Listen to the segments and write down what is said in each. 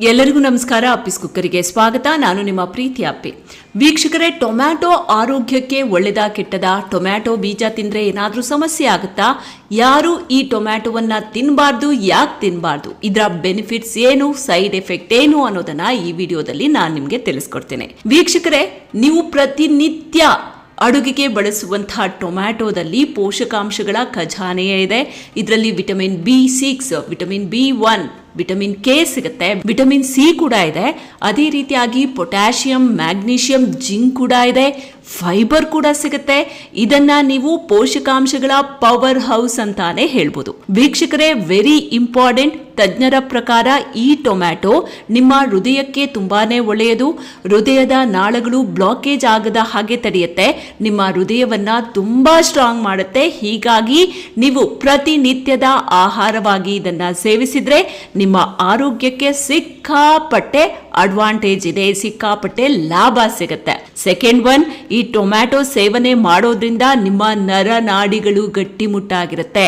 ಎಲ್ಲರಿಗೂ ನಮಸ್ಕಾರ. ಅಪ್ಪಿಸ್ ಕುಕ್ಕರಿಗೆ ಸ್ವಾಗತ. ನಾನು ನಿಮ್ಮ ಪ್ರೀತಿ ಅಪ್ಪಿ. ವೀಕ್ಷಕರೇ, ಟೊಮ್ಯಾಟೊ ಆರೋಗ್ಯಕ್ಕೆ ಒಳ್ಳೆದ ಕೆಟ್ಟದ? ಟೊಮ್ಯಾಟೊ ಬೀಜ ತಿಂದ್ರೆ ಏನಾದರೂ ಸಮಸ್ಯೆ ಆಗುತ್ತಾ? ಯಾರು ಈ ಟೊಮ್ಯಾಟೊವನ್ನ ತಿನ್ನಬಾರ್ದು ಯಾಕೆ ತಿನ್ನಬಾರ್ದು ಇದರ ಬೆನಿಫಿಟ್ಸ್ ಏನು? ಸೈಡ್ ಎಫೆಕ್ಟ್ ಏನು ಅನ್ನೋದನ್ನ ಈ ವಿಡಿಯೋದಲ್ಲಿ ನಾನು ನಿಮಗೆ ತಿಳಿಸ್ಕೊಡ್ತೇನೆ. ವೀಕ್ಷಕರೇ, ನೀವು ಪ್ರತಿನಿತ್ಯ ಅಡುಗೆಗೆ ಬಳಸುವಂತಹ ಟೊಮ್ಯಾಟೊದಲ್ಲಿ ಪೋಷಕಾಂಶಗಳ ಖಜಾನೆಯೇ ಇದೆ. ಇದರಲ್ಲಿ vitamin B six, vitamin B one vitamin K ಸಿಗುತ್ತೆ. ವಿಟಮಿನ್ ಸಿ ಕೂಡ ಇದೆ. ಅದೇ ರೀತಿಯಾಗಿ ಪೊಟ್ಯಾಷಿಯಂ, ಮ್ಯಾಗ್ನೀಷಿಯಂ, ಜಿಂಕ್ ಕೂಡ ಇದೆ. ಫೈಬರ್ ಕೂಡ ಸಿಗುತ್ತೆ. ಇದನ್ನ ನೀವು ಪೋಷಕಾಂಶಗಳ ಪವರ್ ಹೌಸ್ ಅಂತಾನೆ ಹೇಳ್ಬೋದು. ವೀಕ್ಷಕರೇ, ವೆರಿ ಇಂಪಾರ್ಟೆಂಟ್ ತಜ್ಞರ ಪ್ರಕಾರ ಈ ಟೊಮ್ಯಾಟೊ ನಿಮ್ಮ ಹೃದಯಕ್ಕೆ ತುಂಬಾನೇ ಒಳ್ಳೆಯದು. ಹೃದಯದ ನಾಳಗಳು ಬ್ಲಾಕೇಜ್ ಆಗದ ಹಾಗೆ ತಡೆಯುತ್ತೆ. ನಿಮ್ಮ ಹೃದಯವನ್ನ ತುಂಬಾ ಸ್ಟ್ರಾಂಗ್ ಮಾಡುತ್ತೆ. ಹೀಗಾಗಿ ನೀವು ಪ್ರತಿನಿತ್ಯದ ಆಹಾರವಾಗಿ ಇದನ್ನ ಸೇವಿಸಿದ್ರೆ ನಿಮ್ಮ ಆರೋಗ್ಯಕ್ಕೆ ಸಿಕ್ಕಾಪಟ್ಟೆ ಅಡ್ವಾಂಟೇಜ್ ಇದೆ, ಸಿಕ್ಕಾಪಟ್ಟೆ ಲಾಭ ಸಿಗುತ್ತೆ. ಸೆಕೆಂಡ್ ಒನ್ ಈ ಟೊಮ್ಯಾಟೊ ಸೇವನೆ ಮಾಡೋದ್ರಿಂದ ನಿಮ್ಮ ನರನಾಡಿಗಳು ಗಟ್ಟಿಮುಟ್ಟಾಗಿರುತ್ತೆ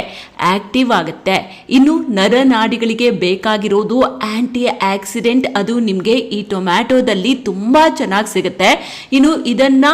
ಆಕ್ಟಿವ್ ಆಗುತ್ತೆ. ಇನ್ನು ನರನಾಡಿಗಳಿಗೆ ಬೇಕಾಗಿರೋದು ಆಂಟಿ ಆಕ್ಸಿಡೆಂಟ್ ಅದು ನಿಮಗೆ ಈ ಟೊಮ್ಯಾಟೊದಲ್ಲಿ ತುಂಬ ಚೆನ್ನಾಗಿ ಸಿಗುತ್ತೆ. ಇನ್ನು ಇದನ್ನ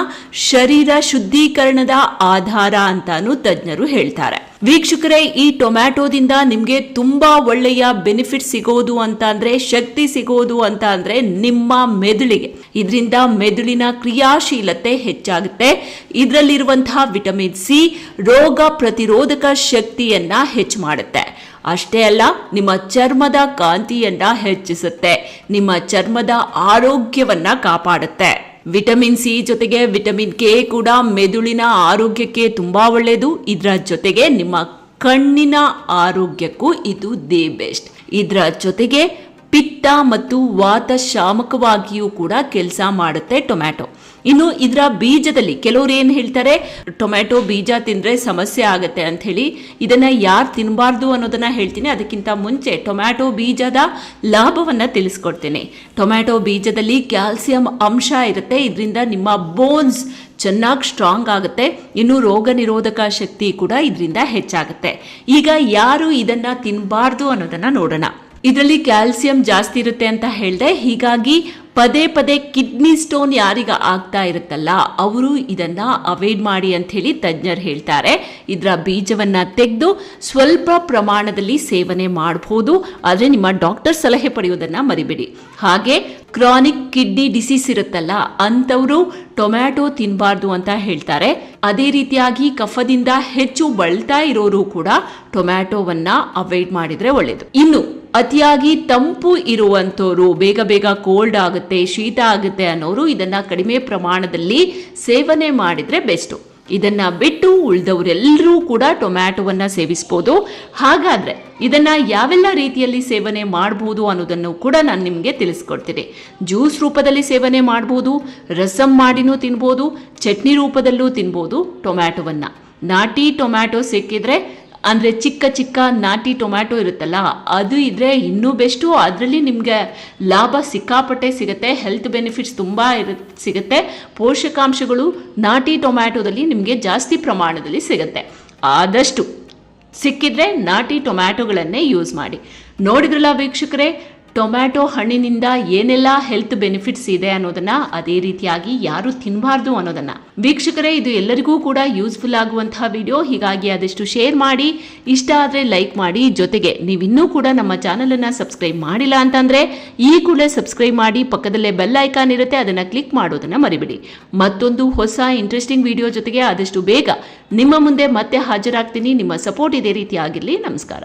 ಶರೀರ ಶುದ್ಧೀಕರಣದ ಆಧಾರ ಅಂತಾನು ತಜ್ಞರು ಹೇಳ್ತಾರೆ. ವೀಕ್ಷಕರೇ, ಈ ಟೊಮ್ಯಾಟೋದಿಂದ ನಿಮಗೆ ತುಂಬಾ ಒಳ್ಳೆಯ ಬೆನಿಫಿಟ್ ಸಿಗೋದು ಅಂತ ಅಂದ್ರೆ, ಶಕ್ತಿ ಸಿಗೋದು ಅಂತ ಅಂದ್ರೆ ನಿಮ್ಮ ಮೆದುಳಿಗೆ. ಇದರಿಂದ ಮೆದುಳಿನ ಕ್ರಿಯಾಶೀಲತೆ ಹೆಚ್ಚಾಗುತ್ತೆ. ಇದರಲ್ಲಿರುವಂತಹ ವಿಟಮಿನ್ ಸಿ ರೋಗ ಪ್ರತಿರೋಧಕ ಶಕ್ತಿಯನ್ನ ಹೆಚ್ಚು ಮಾಡುತ್ತೆ. ಅಷ್ಟೇ ಅಲ್ಲ, ನಿಮ್ಮ ಚರ್ಮದ ಕಾಂತಿಯನ್ನ ಹೆಚ್ಚಿಸುತ್ತೆ. ನಿಮ್ಮ ಚರ್ಮದ ಆರೋಗ್ಯವನ್ನ ಕಾಪಾಡುತ್ತೆ. ವಿಟಮಿನ್ ಸಿ ಜೊತೆಗೆ ವಿಟಮಿನ್ ಕೆ ಕೂಡ ಮೆದುಳಿನ ಆರೋಗ್ಯಕ್ಕೆ ತುಂಬಾ ಒಳ್ಳೆಯದು ಇದರ ಜೊತೆಗೆ ನಿಮ್ಮ ಕಣ್ಣಿನ ಆರೋಗ್ಯಕ್ಕೂ ಇದು ದಿ ಬೆಸ್ಟ್. ಇದರ ಜೊತೆಗೆ ಪಿತ್ತ ಮತ್ತು ವಾತ ಶಾಮಕವಾಗಿಯೂ ಕೂಡ ಕೆಲಸ ಮಾಡುತ್ತೆ ಟೊಮ್ಯಾಟೊ. ಇನ್ನು ಇದರ ಬೀಜದಲ್ಲಿ ಕೆಲವರು ಏನು ಹೇಳ್ತಾರೆ? ಟೊಮ್ಯಾಟೊ ಬೀಜ ತಿಂದರೆ ಸಮಸ್ಯೆ ಆಗುತ್ತೆ ಅಂತ ಹೇಳಿ ಇದನ್ನ ಯಾರು ತಿನ್ನಬಾರ್ದು ಅನ್ನೋದನ್ನ ಹೇಳ್ತೀನಿ. ಅದಕ್ಕಿಂತ ಮುಂಚೆ ಟೊಮ್ಯಾಟೊ ಬೀಜದ ಲಾಭವನ್ನ ತಿಳಿಸ್ಕೊಡ್ತೀನಿ. ಟೊಮ್ಯಾಟೊ ಬೀಜದಲ್ಲಿ ಕ್ಯಾಲ್ಸಿಯಂ ಅಂಶ ಇರುತ್ತೆ. ಇದರಿಂದ ನಿಮ್ಮ ಬೋನ್ಸ್ ಚೆನ್ನಾಗಿ ಸ್ಟ್ರಾಂಗ್ ಆಗುತ್ತೆ. ಇನ್ನು ರೋಗ ನಿರೋಧಕ ಶಕ್ತಿ ಕೂಡ ಇದರಿಂದ ಹೆಚ್ಚಾಗುತ್ತೆ. ಈಗ ಯಾರು ಇದನ್ನ ತಿನ್ನಬಾರ್ದು ಅನ್ನೋದನ್ನ ನೋಡೋಣ. ಇದರಲ್ಲಿ ಕ್ಯಾಲ್ಸಿಯಂ ಜಾಸ್ತಿ ಇರುತ್ತೆ ಅಂತ ಹೇಳಿದೆ, ಹೀಗಾಗಿ ಪದೇ ಪದೇ ಕಿಡ್ನಿ ಸ್ಟೋನ್ ಯಾರಿಗ ಆಗ್ತಾ ಇರುತ್ತಲ್ಲ, ಅವರು ಇದನ್ನ ಅವಾಯ್ಡ್ ಮಾಡಿ ಅಂತ ಹೇಳಿ ತಜ್ಞರು ಹೇಳ್ತಾರೆ. ಇದರ ಬೀಜವನ್ನ ತೆಗೆದು ಸ್ವಲ್ಪ ಪ್ರಮಾಣದಲ್ಲಿ ಸೇವನೆ ಮಾಡಬಹುದು ಆದರೆ ನಿಮ್ಮ ಡಾಕ್ಟರ್ ಸಲಹೆ ಪಡೆಯೋದನ್ನ ಮರಿಬೇಡಿ. ಹಾಗೆ ಕ್ರಾನಿಕ್ ಕಿಡ್ನಿ ಡಿಸೀಸ್ ಇರುತ್ತಲ್ಲ, ಅಂಥವರು ಟೊಮ್ಯಾಟೊ ತಿನ್ನಬಾರ್ದು ಅಂತ ಹೇಳ್ತಾರೆ. ಅದೇ ರೀತಿಯಾಗಿ ಕಫದಿಂದ ಹೆಚ್ಚು ಬಳಲ್ತಾ ಇರೋರು ಕೂಡ ಟೊಮ್ಯಾಟೊವನ್ನ ಅವಾಯ್ಡ್ ಮಾಡಿದ್ರೆ ಒಳ್ಳೇದು. ಇನ್ನು ಅತಿಯಾಗಿ ತಂಪು ಇರುವಂತವರು ಬೇಗ ಬೇಗ ಕೋಲ್ಡ್ ಆಗುತ್ತೆ, ಶೀತ ಆಗುತ್ತೆ ಅನ್ನೋರು ಇದನ್ನ ಕಡಿಮೆ ಪ್ರಮಾಣದಲ್ಲಿ ಸೇವನೆ ಮಾಡಿದ್ರೆ ಬೆಸ್ಟು ಇದನ್ನ ಬಿಟ್ಟು ಉಳಿದವರೆಲ್ಲರೂ ಕೂಡ ಟೊಮ್ಯಾಟೊವನ್ನ ಸೇವಿಸ್ಬೋದು. ಹಾಗಾದ್ರೆ ಇದನ್ನ ಯಾವೆಲ್ಲ ರೀತಿಯಲ್ಲಿ ಸೇವನೆ ಮಾಡಬಹುದು ಅನ್ನೋದನ್ನು ಕೂಡ ನಾನು ನಿಮಗೆ ತಿಳಿಸ್ಕೊಡ್ತೀನಿ. ಜ್ಯೂಸ್ ರೂಪದಲ್ಲಿ ಸೇವನೆ ಮಾಡಬಹುದು ರಸಂ ಮಾಡಿನೂ ತಿನ್ಬೋದು, ಚಟ್ನಿ ರೂಪದಲ್ಲೂ ತಿನ್ಬೋದು ಟೊಮ್ಯಾಟೊವನ್ನ. ನಾಟಿ ಟೊಮ್ಯಾಟೊ ಸಿಕ್ಕಿದ್ರೆ ಅಂದರೆ ಚಿಕ್ಕ ಚಿಕ್ಕ ನಾಟಿ ಟೊಮ್ಯಾಟೊ ಇರುತ್ತಲ್ಲ, ಅದು ಇದ್ರೆ ಇನ್ನೂ ಬೆಸ್ಟು. ಅದರಲ್ಲಿ ನಿಮಗೆ ಲಾಭ ಸಿಕ್ಕಾಪಟ್ಟೆ ಸಿಗುತ್ತೆ ಹೆಲ್ತ್ ಬೆನಿಫಿಟ್ಸ್ ತುಂಬ ಇರು, ಸಿಗುತ್ತೆ. ಪೋಷಕಾಂಶಗಳು ನಾಟಿ ಟೊಮ್ಯಾಟೊದಲ್ಲಿ ನಿಮಗೆ ಜಾಸ್ತಿ ಪ್ರಮಾಣದಲ್ಲಿ ಸಿಗುತ್ತೆ. ಆದಷ್ಟು ಸಿಕ್ಕಿದ್ರೆ ನಾಟಿ ಟೊಮ್ಯಾಟೊಗಳನ್ನೇ ಯೂಸ್ ಮಾಡಿ. ನೋಡಿದ್ರಲ್ಲ ವೀಕ್ಷಕರೇ ಟೊಮ್ಯಾಟೊ ಹಣ್ಣಿನಿಂದ ಏನೆಲ್ಲ ಹೆಲ್ತ್ ಬೆನಿಫಿಟ್ಸ್ ಇದೆ ಅನ್ನೋದನ್ನ ಅದೇ ರೀತಿಯಾಗಿ ಯಾರು ತಿನ್ನಬಾರ್ದು ಅನ್ನೋದನ್ನ. ವೀಕ್ಷಕರೇ, ಇದು ಎಲ್ಲರಿಗೂ ಕೂಡ ಯೂಸ್ಫುಲ್ ಆಗುವಂತಹ ವಿಡಿಯೋ ಹೀಗಾಗಿ ಆದಷ್ಟು ಶೇರ್ ಮಾಡಿ, ಇಷ್ಟ ಆದರೆ ಲೈಕ್ ಮಾಡಿ. ಜೊತೆಗೆ ನೀವಿನ್ನೂ ಕೂಡ ನಮ್ಮ ಚಾನಲ್ ಅನ್ನ ಸಬ್ಸ್ಕ್ರೈಬ್ ಮಾಡಿಲ್ಲ ಅಂತಂದ್ರೆ, ಈ ಕೂಡಲೇ ಸಬ್ಸ್ಕ್ರೈಬ್ ಮಾಡಿ, ಪಕ್ಕದಲ್ಲೇ ಬೆಲ್ ಐಕಾನ್ ಇರುತ್ತೆ, ಅದನ್ನ ಕ್ಲಿಕ್ ಮಾಡೋದನ್ನ ಮರಿಬಿಡಿ. ಮತ್ತೊಂದು ಹೊಸ ಇಂಟ್ರೆಸ್ಟಿಂಗ್ ವಿಡಿಯೋ ಜೊತೆಗೆ ಆದಷ್ಟು ಬೇಗ ನಿಮ್ಮ ಮುಂದೆ ಮತ್ತೆ ಹಾಜರಾಗ್ತೀನಿ. ನಿಮ್ಮ ಸಪೋರ್ಟ್ ಇದೇ ರೀತಿ ಆಗಿರಲಿ ನಮಸ್ಕಾರ.